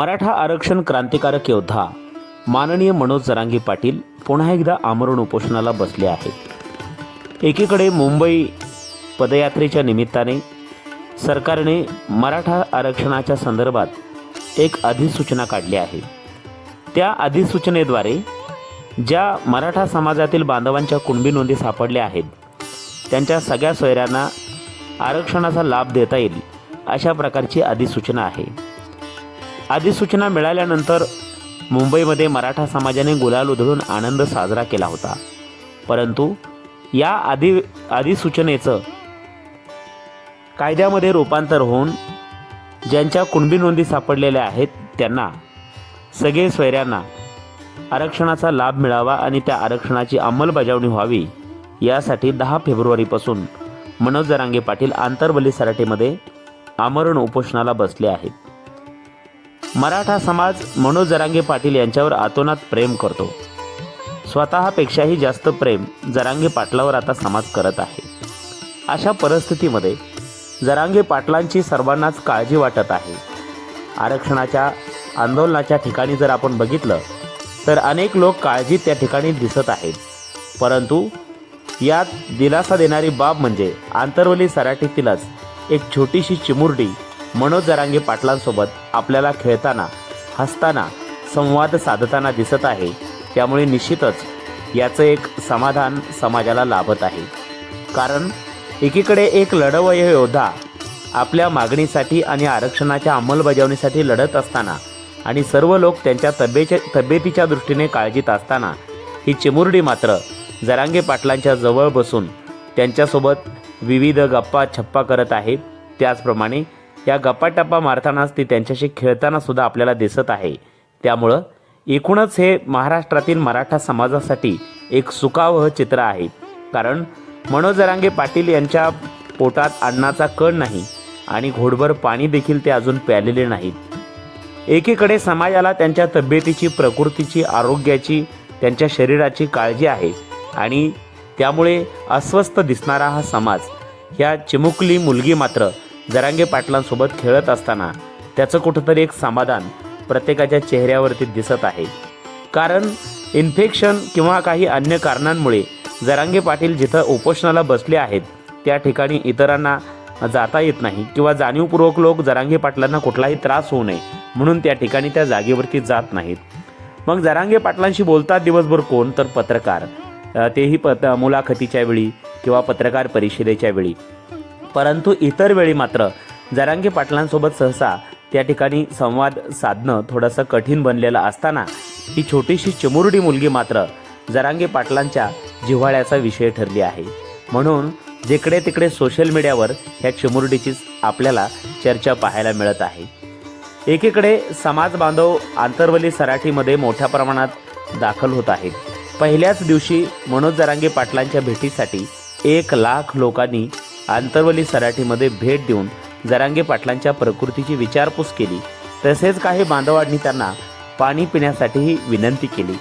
मराठा आरक्षण क्रांतिकारक योद्धा माननीय मनोज जरांगी पाटील पुन्हा एकदा आमरण उपोषणाला बसले आहेत. एकीकडे मुंबई पदयात्रेच्या निमित्ताने सरकारने मराठा आरक्षणाच्या संदर्भात एक अधिसूचना काढली आहे. त्या अधिसूचनेद्वारे ज्या मराठा समाजातील बांधवांच्या कुणबी नोंदी सापडल्या आहेत त्यांच्या सगळ्या सोयऱ्यांना आरक्षणाचा लाभ देता येईल अशा प्रकारची अधिसूचना आहे. अधिसूचना मिळाल्यानंतर मुंबईमध्ये मराठा समाजाने गुलाल उधळून आनंद साजरा केला होता. परंतु या आधी अधिसूचनेचं कायद्यामध्ये रूपांतर होऊन ज्यांच्या कुणबी नोंदी सापडलेल्या आहेत त्यांना सगळे स्वैऱ्यांना आरक्षणाचा लाभ मिळावा आणि त्या आरक्षणाची अंमलबजावणी व्हावी यासाठी दहा फेब्रुवारीपासून मनोज जरांगे पाटील आंतरबली सराटीमध्ये आमरण उपोषणाला बसले आहेत. मराठा समाज मनोज जरांगे पाटील यांच्यावर आतोनात प्रेम करतो. स्वतःपेक्षाही जास्त प्रेम जरांगे पाटलावर आता समाज करत आहे. अशा परिस्थितीमध्ये जरांगे पाटलांची सर्वांनाच काळजी वाटत आहे. आरक्षणाच्या आंदोलनाच्या ठिकाणी जर आपण बघितलं तर अनेक लोक काळजी त्या ठिकाणी दिसत आहेत. परंतु यात दिलासा देणारी बाब म्हणजे आंतरवली सराटीतीलच एक छोटीशी चिमुरडी मनोज जरांगे पाटलांसोबत आपल्याला खेळताना हसताना संवाद साधताना दिसत आहे. त्यामुळे निश्चितच याचं एक समाधान समाजाला लाभत आहे. कारण एकीकडे एक लढवय योद्धा आपल्या मागणीसाठी आणि आरक्षणाच्या अंमलबजावणीसाठी लढत असताना आणि सर्व लोक त्यांच्या तब्येच्या तब्येतीच्या दृष्टीने काळजीत असताना ही चिमुरडी मात्र जरांगे पाटलांच्या जवळ बसून त्यांच्यासोबत विविध गप्पा छप्पा करत आहे. त्याचप्रमाणे या गप्पाटप्पा मारतानाच ती त्यांच्याशी खेळताना सुद्धा आपल्याला दिसत आहे. त्यामुळं एकूणच हे महाराष्ट्रातील मराठा समाजासाठी एक सुखावह चित्र आहे. कारण मनोजरांगे पाटील यांच्या पोटात अन्नाचा कण नाही आणि घोडभर पाणी देखील ते अजून प्यालेले नाहीत. एकीकडे समाजाला त्यांच्या तब्येतीची प्रकृतीची आरोग्याची त्यांच्या शरीराची काळजी आहे आणि त्यामुळे अस्वस्थ दिसणारा हा समाज ह्या चिमुकली मुलगी मात्र जरांगे पाटलांसोबत खेळत असताना त्याचं कुठंतरी एक समाधान प्रत्येकाच्या चेहऱ्यावरती दिसत आहे. कारण इन्फेक्शन किंवा काही अन्य कारणांमुळे जरांगे पाटील जिथं उपोषणाला बसले आहेत त्या ठिकाणी इतरांना जाता येत नाही किंवा जाणीवपूर्वक लोक जरांगे पाटलांना कुठलाही त्रास होऊ नये म्हणून त्या ठिकाणी त्या जागेवरती जात नाहीत. मग जरांगे पाटलांशी बोलतात दिवसभर कोण? तर पत्रकार. तेही पत मुलाखतीच्या वेळी किंवा पत्रकार परिषदेच्या वेळी. परंतु इतर वेळी मात्र जरांगे पाटलांसोबत सहसा त्या ठिकाणी संवाद साधणं थोडंसं कठीण बनलेलं असताना ही छोटीशी चिमुरडी मुलगी मात्र जरांगे पाटलांच्या जिव्हाळ्याचा विषय ठरली आहे. म्हणून जिकडे तिकडे सोशल मीडियावर ह्या चिमुरडीचीच आपल्याला चर्चा पाहायला मिळत आहे. एकीकडे समाज बांधव आंतरवली सराठीमध्ये मोठ्या प्रमाणात दाखल होत आहेत. पहिल्याच दिवशी मनोज जरांगे पाटलांच्या भेटीसाठी एक लाख लोकांनी आंतरवली सराठीमध्ये भेट देऊन जरांगे पाटलांच्या प्रकृतीची विचारपूस केली. तसेच काही बांधवांनी त्यांना पाणी पिण्यासाठीही विनंती केली.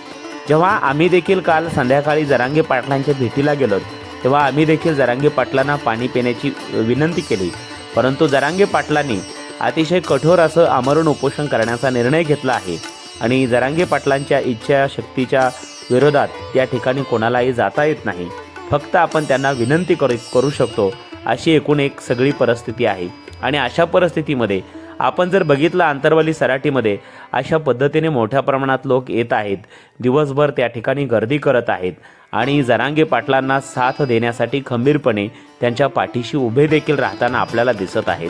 जेव्हा आम्ही देखील काल संध्याकाळी जरांगे पाटलांच्या भेटीला गेलो तेव्हा आम्ही देखील जरांगे पाटलांना पाणी पिण्याची विनंती केली. परंतु जरांगे पाटलांनी अतिशय कठोर असं आमरण उपोषण करण्याचा निर्णय घेतला आहे आणि जरांगे पाटलांच्या इच्छाशक्तीच्या विरोधात या ठिकाणी कोणालाही जाता येत नाही. फक्त आपण त्यांना विनंती करू करू शकतो अशी एकूण एक सगळी परिस्थिती आहे. आणि अशा परिस्थितीमध्ये आपण जर बघितलं आंतरवाली सराटीमध्ये अशा पद्धतीने मोठ्या प्रमाणात लोक येत आहेत. दिवसभर त्या ठिकाणी गर्दी करत आहेत. आणि जरांगे पाटलांना साथ देण्यासाठी खंबीरपणे त्यांच्या पाठीशी उभे देखील राहताना आपल्याला दिसत आहेत.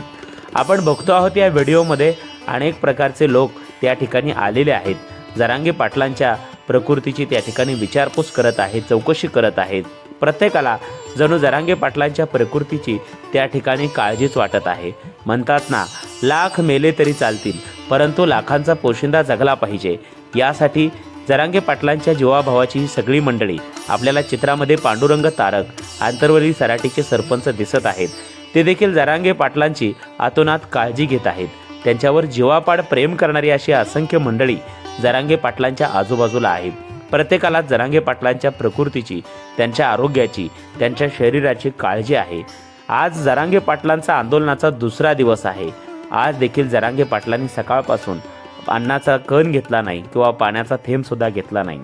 आपण बघतो आहोत या व्हिडिओमध्ये अनेक प्रकारचे लोक त्या ठिकाणी आलेले आहेत. जरांगे पाटलांच्या प्रकृतीची त्या ठिकाणी विचारपूस करत आहेत चौकशी करत आहेत. प्रत्येकाला जणू जरांगे पाटलांच्या प्रकृतीची त्या ठिकाणी काळजीच वाटत आहे. म्हणतात ना लाख मेले तरी चालतील परंतु लाखांचा पोशिंदा जगला पाहिजे. यासाठी जरांगे पाटलांच्या जीवाभावाची ही सगळी मंडळी आपल्याला चित्रामध्ये पांडुरंग तारक आंतरवली सराटीचे सरपंच दिसत आहेत. ते देखील जरांगे पाटलांची आतोनात काळजी घेत आहेत. त्यांच्यावर जीवापाड प्रेम करणारी अशी असंख्य मंडळी जरांगे पाटलांच्या आजूबाजूला आहेत. प्रत्येकाला जरांगे पाटलांच्या प्रकृतीची त्यांच्या आरोग्याची त्यांच्या शरीराची काळजी आहे. आज जरांगे पाटलांचा आंदोलनाचा दुसरा दिवस आहे. आज देखील जरांगे पाटलांनी सकाळपासून अन्नाचा कण घेतला नाही किंवा पाण्याचा थेंबसुद्धा घेतला नाही.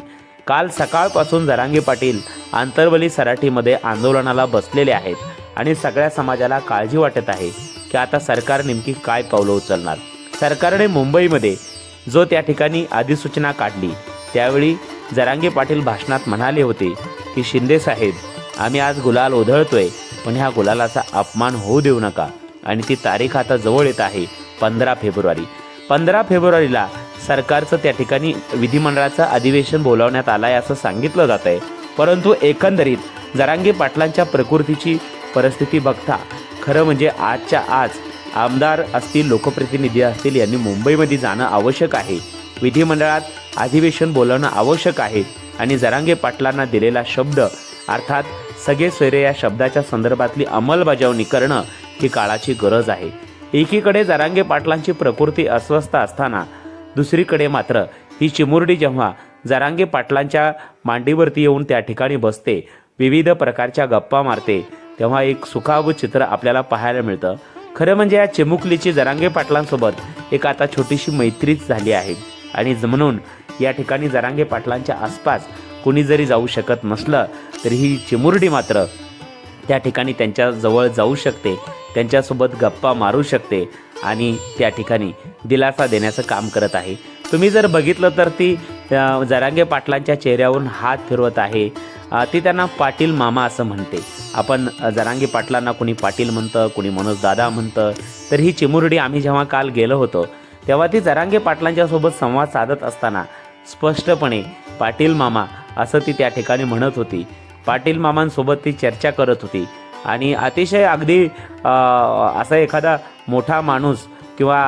काल सकाळपासून जरांगे पाटील आंतरवली सराठीमध्ये आंदोलनाला बसलेले आहेत आणि सगळ्या समाजाला काळजी वाटत आहे की आता सरकार नेमकी काय पावलं उचलणार. सरकारने मुंबईमध्ये जो त्या ठिकाणी अधिसूचना काढली त्यावेळी जरांगे पाटील भाषणात म्हणाले होते की शिंदे साहेब आम्ही आज गुलाल ओधळतोय पण ह्या गुलालाचा अपमान होऊ देऊ नका. आणि ती तारीख आता जवळ येत आहे पंधरा फेब्रुवारी. पंधरा फेब्रुवारीला सरकारचं त्या ठिकाणी विधिमंडळाचं अधिवेशन बोलावण्यात आलं आहे असं सांगितलं जात आहे. परंतु एकंदरीत जरांगे पाटलांच्या प्रकृतीची परिस्थिती बघता खरं म्हणजे आजच्या आज आमदार असतील लोकप्रतिनिधी असतील यांनी मुंबईमध्ये जाणं आवश्यक आहे. विधिमंडळात अधिवेशन बोलावणं आवश्यक आहे. आणि जरांगे पाटलांना दिलेला शब्द अर्थात सगळे सोयरे या शब्दाच्या संदर्भातली अंमलबजावणी करणं ही काळाची गरज आहे. एकीकडे जरांगे पाटलांची प्रकृती अस्वस्थ असताना दुसरीकडे मात्र ही चिमुरडी जेव्हा जरांगे पाटलांच्या मांडीवरती येऊन त्या ठिकाणी बसते विविध प्रकारच्या गप्पा मारते तेव्हा एक सुखावू चित्र आपल्याला पाहायला मिळतं. खरं म्हणजे या चिमुकलीची जरांगे पाटलांसोबत एक आता छोटीशी मैत्रीच झाली आहे. आणि म्हणून या ठिकाणी जरांगे पाटलांच्या आसपास कोणी जरी जाऊ शकत नसलं तरी ही चिमुरडी मात्र त्या ठिकाणी त्यांच्या जवळ जाऊ शकते त्यांच्यासोबत गप्पा मारू शकते आणि त्या ठिकाणी दिलासा देण्याचं काम करत आहे. तुम्ही जर बघितलं तर ती जरांगे पाटलांच्या चेहऱ्यावरून हात फिरवत आहे. ती त्यांना पाटील मामा असं म्हणते. आपण जरांगे पाटलांना कोणी पाटील म्हणतं कोणी मनोज दादा म्हणतं तर ही चिमुरडी आम्ही जेव्हा काल गेलो होतो तेव्हा ती जरांगे पाटलांच्यासोबत संवाद साधत असताना स्पष्टपणे पाटील मामा असं ती त्या ठिकाणी म्हणत होती. पाटील मामांसोबत ती चर्चा करत होती. आणि अतिशय अगदी असा एखादा मोठा माणूस किंवा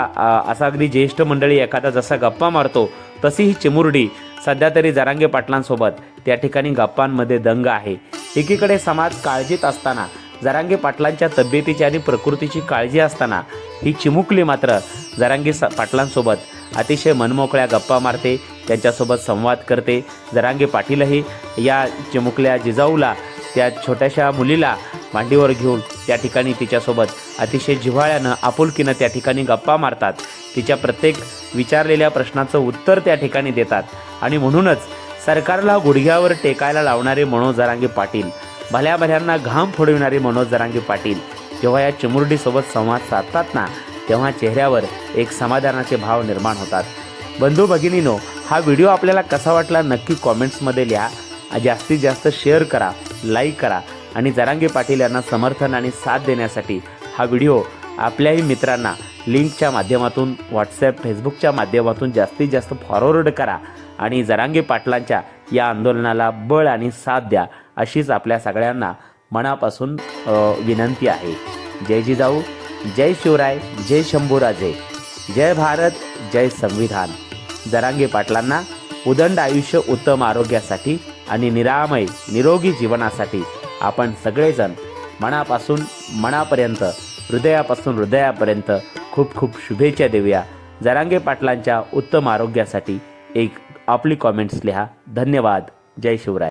असा अगदी ज्येष्ठ मंडळी एखादा जसा गप्पा मारतो तशी ही चिमुरडी सध्या तरी जरांगे पाटलांसोबत त्या ठिकाणी गप्पांमध्ये दंग आहे. एकीकडे समाज काळजीत असताना जरांगे पाटलांच्या तब्येतीची आणि प्रकृतीची काळजी असताना ही चिमुकली मात्र जरांगे स पाटलांसोबत अतिशय मनमोकळ्या गप्पा मारते त्यांच्यासोबत संवाद करते. जरांगे पाटीलही या चिमुकल्या जिजाऊला त्या छोट्याशा मुलीला मांडीवर घेऊन त्या ठिकाणी तिच्यासोबत अतिशय जिव्हाळ्यानं आपुलकीनं त्या ठिकाणी गप्पा मारतात. तिच्या प्रत्येक विचारलेल्या प्रश्नाचं उत्तर त्या ठिकाणी देतात. आणि म्हणूनच सरकारला गुडघ्यावर टेकायला लावणारे मनोज जरांगे पाटील भल्या भल्यांना घाम फोडविणारे मनोज जरांगे पाटील जेव्हा या चिमुरडीसोबत संवाद साधतात ना तेव्हा चेहऱ्यावर एक समाधानाचे भाव निर्माण होतात. बंधू भगिनीनो हा व्हिडिओ आपल्याला कसा वाटला नक्की कॉमेंट्समध्ये लिहा. जास्तीत जास्त शेअर करा लाईक करा आणि जरांगे पाटील यांना समर्थन आणि साथ देण्यासाठी हा व्हिडिओ आपल्याही मित्रांना लिंकच्या माध्यमातून व्हॉट्सॲप फेसबुकच्या माध्यमातून जास्तीत जास्त फॉरवर्ड करा आणि जरांगे पाटलांच्या या आंदोलनाला बळ आणि साथ द्या अशीच आपल्या सगळ्यांना मनापासून विनंती आहे. जय जिजाऊ. जय शिवराय जय शंभूराजे. जय भारत जय संविधान. जरांगे पाटलांना उदंड आयुष्य उत्तम आरोग्यासाठी आणि निरामय निरोगी जीवनासाठी आपण सगळेजण मनापासून मनापर्यंत हृदयापासून हृदयापर्यंत खूप खूप शुभेच्छा देऊया. जरांगे पाटलांच्या उत्तम आरोग्यासाठी एक आपली कॉमेंट्स लिहा. धन्यवाद. जय शिवराय.